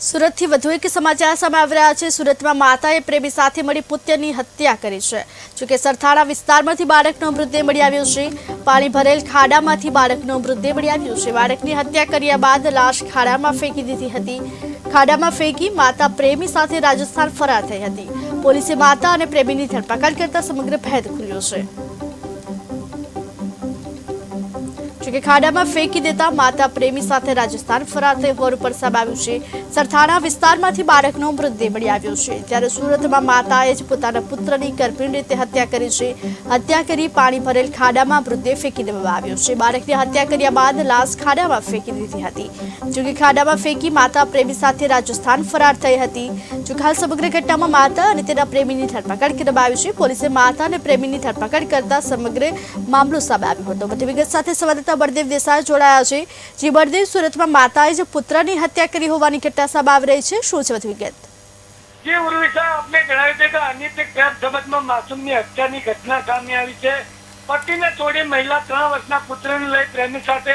સુરતથી વધુ એક સમાચાર સામે આવી રહ્યા છે. સુરતમાં માતાએ પ્રેમી સાથે મળી પુત્રની હત્યા કરી છે. જોકે સરથાણા વિસ્તારમાંથી બાળકનો મૃતદેહ મળી આવ્યો છે. પાણી ભરેલ ખાડામાંથી બાળકનો મૃતદેહ મળી આવ્યો છે. બાળકની હત્યા કર્યા બાદ લાશ ખાડામાં ફેંકી દીધી હતી. ખાડામાં ફેંકી માતા પ્રેમી સાથે રાજસ્થાન ફરાર થઈ હતી. પોલીસે માતા અને પ્રેમીની ધરપકડ કરતા સમગ્ર ભેદ ખુલ્યો છે. જોકે ખાડામાં ફેંકી દેતા માતા પ્રેમી સાથે રાજસ્થાન ફરાર થઈ હોવાનું પર સમાવ્યું છે. સરથાણા વિસ્તારમાંથી બાળકનો મૃતદેહ મળી આવ્યો છે. ત્યારે સુરતમાં માતાએ જ પોતાના પુત્રની ગર્ભિણી રીતે હત્યા કરી છે. હત્યા કરી પાણી ભરેલ ખાડામાં મૃતદેહ ફેંકી દેવામાં આવ્યો છે. બાળકની હત્યા કર્યા બાદ લાશ ખાડામાં ફેંકી દીધી હતી. જોકે ખાડામાં ફેંકી માતા પ્રેમી સાથે રાજસ્થાન ફરાર થઈ હતી. જોકે હાલ સમગ્ર ઘટનામાં માતા અને તેના પ્રેમીની ધરપકડ કરવામાં આવી છે. પોલીસે માતા અને પ્રેમીની ધરપકડ કરતા સમગ્ર મામલો સામે આવ્યો હતો. વધુ વિગત સાથે સંવાદદાતા બળદેવ દેસાઈ જોડાયા છે. જે, બળદેવ, સુરતમાં માતાએ જ પુત્રની હત્યા કરી હોવાની ઘટના સામે આવી રહી છે, શું છે વધુ વિગત? જે ઉર્વિશા આપને જણાવ્યું છે કે અનિત ક્રેપ સંબંધમાં માસૂમની હત્યાની ઘટના સામે આવી છે. પતિને છોડી મહિલા ત્રણ વર્ષના પુત્રને લઈ પ્રેમી સાથે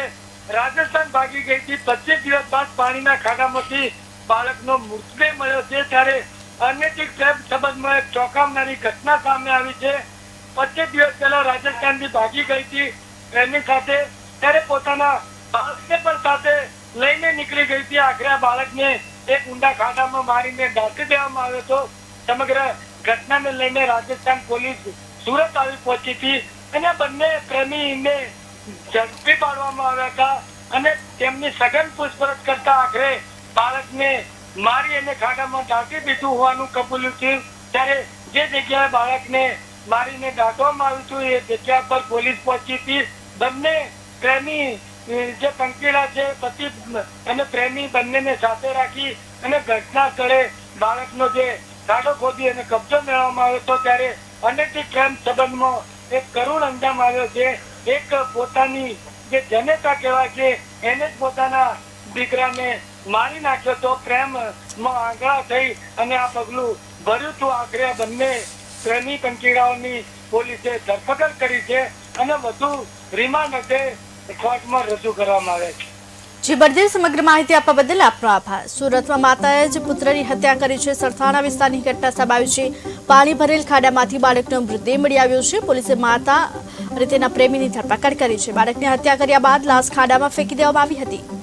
રાજસ્થાન ભાગી ગઈ હતી. પચીસ દિવસ બાદ પાણીના ખાડામાંથી બાળકનો મૃતદેહ મળ્યો છે. ત્યારે અનૈતિક સંબંધમાં એક ચોંકાવનારી ઘટના સામે આવી છે. પચીસ દિવસ પહેલા રાજસ્થાનથી ભાગી ગઈ હતી. પ્રેમી સાથે ત્યારે પોતાના બાળકને પણ સાથે લઈને નીકળી ગઈ હતી. આખરે બાળકને એક ઊંડા ખાડામાં મારીને ઢાંકી દેવામાં આવ્યો હતો. સમગ્ર ઘટનાને લઈને રાજસ્થાન પોલીસ સુરત આવી પહોંચી હતી અને બંને પ્રેમીને ઝડપી પાડવામાં આવ્યા હતા અને તેમની સઘન પૂછપરછ કરતા આખરે બાળકને મારી અને ખાડામાં ઢાંકી દીધું હોવાનું કબૂલ્યું છે. ત્યારે જે જગ્યાએ બાળકને મારીને દાટવામાં આવ્યું હતું એ જગ્યા પર પોલીસ પહોંચી હતી. બંને પ્રેમી જે પંકીડા છે પતિ અને પ્રેમી બંનેને સાથે રાખી અને ઘટના સ્થળે બાળકનો જે ગાડો ખોદી અને કબજો મેળવવામાં આવ્યો હતો, ત્યારે અનૈતિક પ્રેમ સંબંધમાં એક કરુણ અંજામ આવ્યો છે. એક પોતાની જે જનેતા કહેવાય છે, એને જ પોતાના દીકરાને મારી નાખ્યો તો પ્રેમમાં આંગળા થઈ અને આ પગલું ભર્યું હતું. આખરે બંને પ્રેમી પંકીડાઓની પોલીસે ધરપકડ કરી છે અને વધુ રિમાન્ડ અર્થે કોર્ટમાં રજૂ કરવામાં આવે છે. જે સમગ્ર માહિતી આપવા બદલ આપનો આભાર. સુરતમાં માતાએ જ પુત્રની હત્યા કરી છે. સરથાણા વિસ્તારની ઘટના સામે છે. પાણી ભરેલ ખાડામાંથી બાળકનો મૃતદેહ મળી આવ્યો છે. પોલીસે માતા અને તેના પ્રેમીની ધરપકડ કરી છે. બાળકની હત્યા કર્યા બાદ લાશ ખાડામાં ફેંકી દેવામાં આવી હતી.